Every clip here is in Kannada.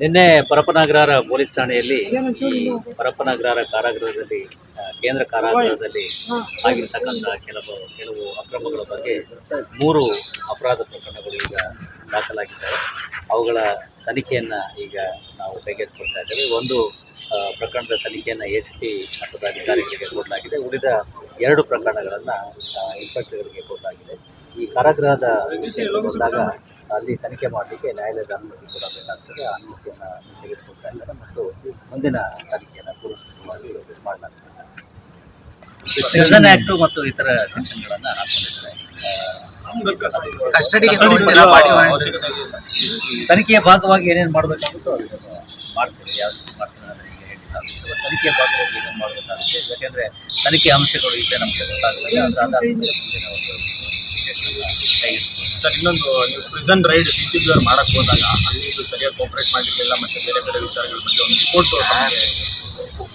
ನಿನ್ನೆ ಪರಪನಗ್ರಹರ ಪೊಲೀಸ್ ಠಾಣೆಯಲ್ಲಿ ಈ ಪರಪನಗ್ರಹಾರ ಕಾರಾಗೃಹದಲ್ಲಿ ಕೇಂದ್ರ ಕಾರಾಗೃಹದಲ್ಲಿ ಆಗಿರ್ತಕ್ಕಂಥ ಕೆಲವು ಕೆಲವು ಅಕ್ರಮಗಳ ಬಗ್ಗೆ ಮೂರು ಅಪರಾಧ ಪ್ರಕರಣಗಳು ಈಗ ದಾಖಲಾಗಿದ್ದಾವೆ. ಅವುಗಳ ತನಿಖೆಯನ್ನು ಈಗ ನಾವು ಕೈಗೆತ್ತಿಕೊಳ್ತಾ ಇದ್ದೇವೆ. ಒಂದು ಪ್ರಕರಣದ ತನಿಖೆಯನ್ನು ಎ ಸಿ ಪಿ ಮಟ್ಟದ ಅಧಿಕಾರಿಗಳಿಗೆ ಕೊಡಲಾಗಿದೆ. ಉಳಿದ ಎರಡು ಪ್ರಕರಣಗಳನ್ನು ಇನ್ಸ್ಪೆಕ್ಟರ್ಗಳಿಗೆ ಕೊಡಲಾಗಿದೆ. ಈ ಕಾರಾಗೃಹದ ವಿಷಯ ಬಂದಾಗ ಅಲ್ಲಿ ತನಿಖೆ ಮಾಡಲಿಕ್ಕೆ ನ್ಯಾಯಾಲಯದ ಅನುಮತಿ ಕೂಡ ಬೇಕಾಗ್ತದೆ. ಆ ಅನುಮತಿಯನ್ನು ತೆಗೆದುಕೊಳ್ತಾ ಇದ್ದಾರೆ ಮತ್ತು ಮುಂದಿನ ತನಿಖೆಯನ್ನು ಪೂರ್ವವಾಗಿ ಮಾಡಲಾಗ್ತದೆ. ಆ್ಯಕ್ಟು ಮತ್ತು ಇತರ ಸೆಕ್ಷನ್ಗಳನ್ನು ಹಾಕೊಂಡಿದ್ದಾರೆ. ಕಸ್ಟಡಿಗೆ ತನಿಖೆಯ ಭಾಗವಾಗಿ ಏನೇನು ಮಾಡಬೇಕಾಗುತ್ತೋ ಅದನ್ನು ಮಾಡ್ತೇವೆ. ಯಾವ್ದು ಮಾಡ್ತೇವೆ ಅನ್ನೋದನ್ನ ಈಗ ಹೇಳಿಲ್ಲ ತನಿಖೆಯ ಭಾಗವಾಗಿ ಏನೇನು ಮಾಡಬೇಕಾಗುತ್ತೆ? ಯಾಕೆಂದರೆ ತನಿಖೆ ಅಂಶಗಳು ಈಗ ನಮಗೆ ಗೊತ್ತಾಗುತ್ತೆ ಅದರ ಆಧಾರದ ಮೇಲೆ ಮುಂದಿನ. ಸರ್, ಇನ್ನೊಂದು ನೀವು prison raid C C B ಅವ್ರು ಮಾಡಕ್ ಹೋದಾಗ ಅಲ್ಲಿ ಇದು ಸರಿಯಾಗಿ ಕೋಪರೇಟ್ ಮಾಡಿರಲಿಲ್ಲ ಮತ್ತೆ ಬೇರೆ ಬೇರೆ ವಿಚಾರಗಳ ಬಗ್ಗೆ ಒಂದು ರಿಪೋರ್ಟ್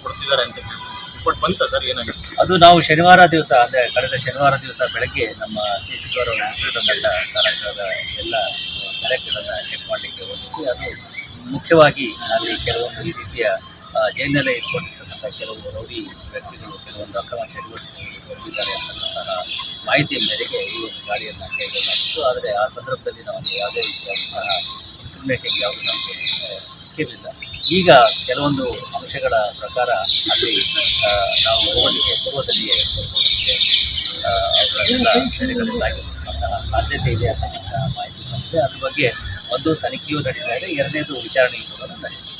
ಕೊಡ್ತಿದ್ದಾರೆ ಅಂತ ರಿಪೋರ್ಟ್ ಬಂತ ಸರ್, ಏನಾಗಿತ್ತು? ಅದು ನಾವು ಶನಿವಾರ ದಿವಸ, ಅಂದರೆ ಕಳೆದ ಶನಿವಾರ ದಿವಸ ಬೆಳಗ್ಗೆ ನಮ್ಮ ಸಿ ಸಿ ಅವರ ತಂಡ ಕಾರ್ಯಕ್ರಮದ ಎಲ್ಲ ಕಾರ್ಯಕ್ರಮಗಳನ್ನು ಚೆಕ್ ಮಾಡಲಿಕ್ಕೆ ಹೋಗಿದ್ವಿ. ಅದು ಮುಖ್ಯವಾಗಿ ಅಲ್ಲಿ ಕೆಲವೊಂದು ಈ ರೀತಿಯ ಜೈಲಿನಲ್ಲೇ ಜೈಲಿನಲ್ಲೇ ಇಟ್ಕೊಂಡಿರ್ತಕ್ಕಂಥ ಕೆಲವು ರೌಡಿ ವ್ಯಕ್ತಿಗಳು, ಕೆಲವೊಂದು ಅಕ್ರಮ ಚಟುವಟಿಕೆಗಳಿಗೆ ತೊಡಗಿದ್ದಾರೆ ಅಂತಕ್ಕಂತಹ ಮಾಹಿತಿಯ ಮೇರೆಗೆ ಈ ಒಂದು ಗಾಡಿಯನ್ನು ಕೈಗೊಳ್ಳಲಾಗಿತ್ತು ಆದರೆ ಆ ಸಂದರ್ಭದಲ್ಲಿ ನಮಗೆ ಯಾವುದೇ ರೀತಿಯಾದಂತಹ ಇನ್ಫಾರ್ಮೇಟಿಂಗ್ ಯಾವುದು ನಮಗೆ ಸಿಕ್ಕಿರಲಿಲ್ಲ. ಈಗ ಕೆಲವೊಂದು ಅಂಶಗಳ ಪ್ರಕಾರ ಅಲ್ಲಿ ನಾವು ಹೋಗಲಿಕ್ಕೆ ಪೂರ್ವದಲ್ಲಿಯೇ ಸೆರೆಗಳಿಂದಾಗಿರ್ತಕ್ಕಂತಹ ಸಾಧ್ಯತೆ ಇದೆ ಅಂತಕ್ಕಂತಹ ಮಾಹಿತಿ ಬಂದಿದೆ. ಅದ್ರ ಬಗ್ಗೆ ಒಂದು ತನಿಖೆಯೂ ನಡೀತಾ ಇದೆ ಎರಡನೇದು ವಿಚಾರಣೆಯೂ ಕೂಡ ನಡೀತಾ ಇದೆ